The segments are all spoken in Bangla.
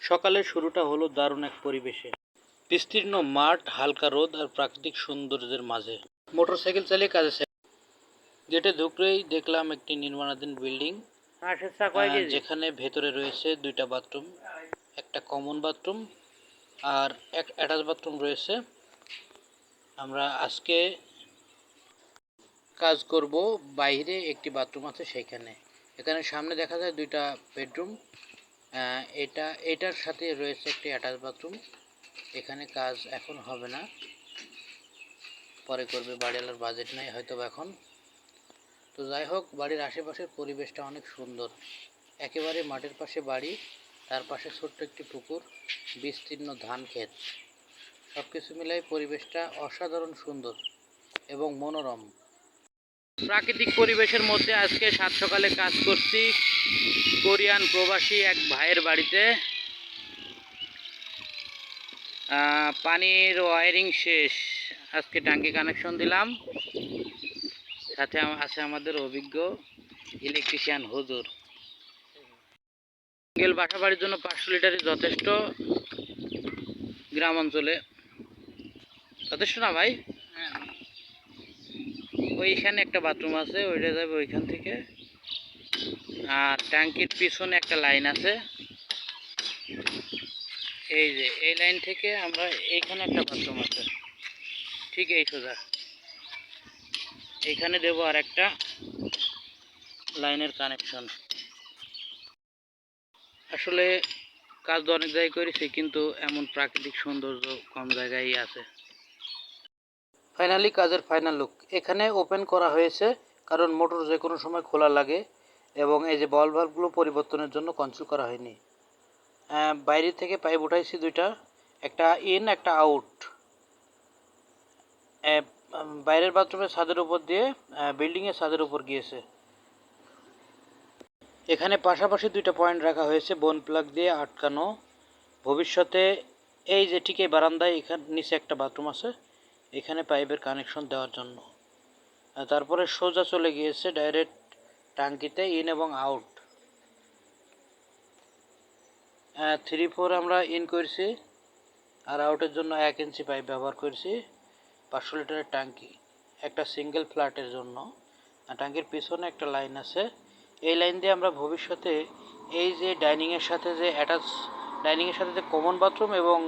সকালের শুরুটা হলো দারুণ এক পরিবেশে। বিস্তীর্ণ মাঠ হালকা রোদ আর প্রাকৃতিক সৌন্দর্যের মাঝে। মোটরসাইকেল চালিয়ে কাজে গেটে ঢুকলেই দেখলাম একটি নির্মাণাধীন বিল্ডিং। যেখানে ভেতরে রয়েছে দুইটা বাথরুম একটা কমন বাথরুম আর এক অ্যাটাচ বাথরুম রয়েছে। আমরা আজকে কাজ করব বাইরে একটি বাথরুম আছে সেইখানে এখানে সামনে দেখা যায় দুইটা বেডরুম। এটা, এটার সাথে রয়েছে একটি অ্যাটাচ বাথরুম এখানে কাজ এখন হবে না। পরে করবে, বাড়িওয়ালার বাজেট নাই হয়তো এখন। তো যাই হোক, বাড়ির আশেপাশের পরিবেশটা অনেক সুন্দর। একেবারে মাঠের পাশে বাড়ি, তার পাশে ছোট্ট একটি পুকুর, বিস্তীর্ণ ধান ক্ষেত। সব কিছু মিলাই পরিবেশটা অসাধারণ সুন্দর এবং মনোরম। প্রাকৃতিক পরিবেশের মধ্যে আজকে সাত সকালে কাজ করছি। কোরিয়ান প্রবাসী এক ভাইয়ের বাড়িতে। পানির ওয়ারিং শেষ। আজকে ট্যাঙ্কি কানেকশন দিলাম। সাথে আছে আমাদের অভিজ্ঞ ইলেকট্রিশিয়ান হুজুর। সিঙ্গেল বাসা বাড়ির জন্য পাঁচশো লিটারই যথেষ্ট। গ্রাম অঞ্চলে। যথেষ্ট না ভাই? ওইখানে একটা বাথরুম আছে, ওইটা যাবে ওইখান থেকে। আর ট্যাঙ্কির পিছনে একটা লাইন আছে। এই যে, এই লাইন থেকে আমরা এইখানে একটা বাথরুম আছে। ঠিক এই সোজা। এইখানে দেব আর একটা লাইনের কানেকশন আসলে কাজ অনেক জায়গায় করেছি, কিন্তু এমন প্রাকৃতিক সৌন্দর্য কম জায়গায় আছে। ফাইনালি কাজের ফাইনাল লুক এখানে ওপেন করা হয়েছে কারণ মোটর যে কোনো সময় খোলা লাগে এবং এই যে বল ভাল্বগুলো পরিবর্তনের জন্য কনসিল করা হয়নি। বাইরে থেকে পাইপ উঠাইছি দুইটা, একটা ইন একটা আউট বাইরের বাথরুমের ছাদের উপর দিয়ে বিল্ডিংয়ের ছাদের উপর গিয়েছে। এখানে পাশাপাশি দুইটা পয়েন্ট রাখা হয়েছে বোন প্লাগ দিয়ে আটকানো। ভবিষ্যতে এই যে ঠিক এই বারান্দায় এখানে নিচে একটা বাথরুম আছে। এখানে পাইপের কানেকশন দেওয়ার জন্য। তারপরে সোজা চলে গিয়েছে ডাইরেক্ট টাঙ্কিতে ইন এবং আউট থ্রি ফোর আমরা ইন করছি, আর আউটের জন্য এক ইঞ্চি পাইপ ব্যবহার করছি, পাঁচশো লিটারের ট্যাঙ্কি একটা সিঙ্গেল ফ্ল্যাটের জন্য। ট্যাঙ্কির পিছনে একটা লাইন আছে। এই লাইন দিয়ে আমরা ভবিষ্যতে এই যে ডাইনিংয়ের সাথে যে অ্যাটাচ ডাইনিংয়ের সাথে যে কমন বাথরুম এবং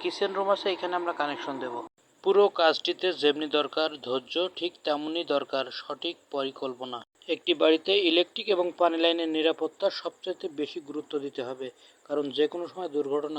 কিচেন রুম আছে, এখানে আমরা কানেকশন দেব। পুরো কাজটিতে যেমনি দরকার, ধৈর্য ঠিক তেমনই দরকার, সঠিক পরিকল্পনা। একটি বাড়িতে ইলেকট্রিক এবং পানি লাইনের নিরাপত্তা সবচেয়ে বেশি গুরুত্ব দিতে হবে, কারণ যে কোনো সময় দুর্ঘটনা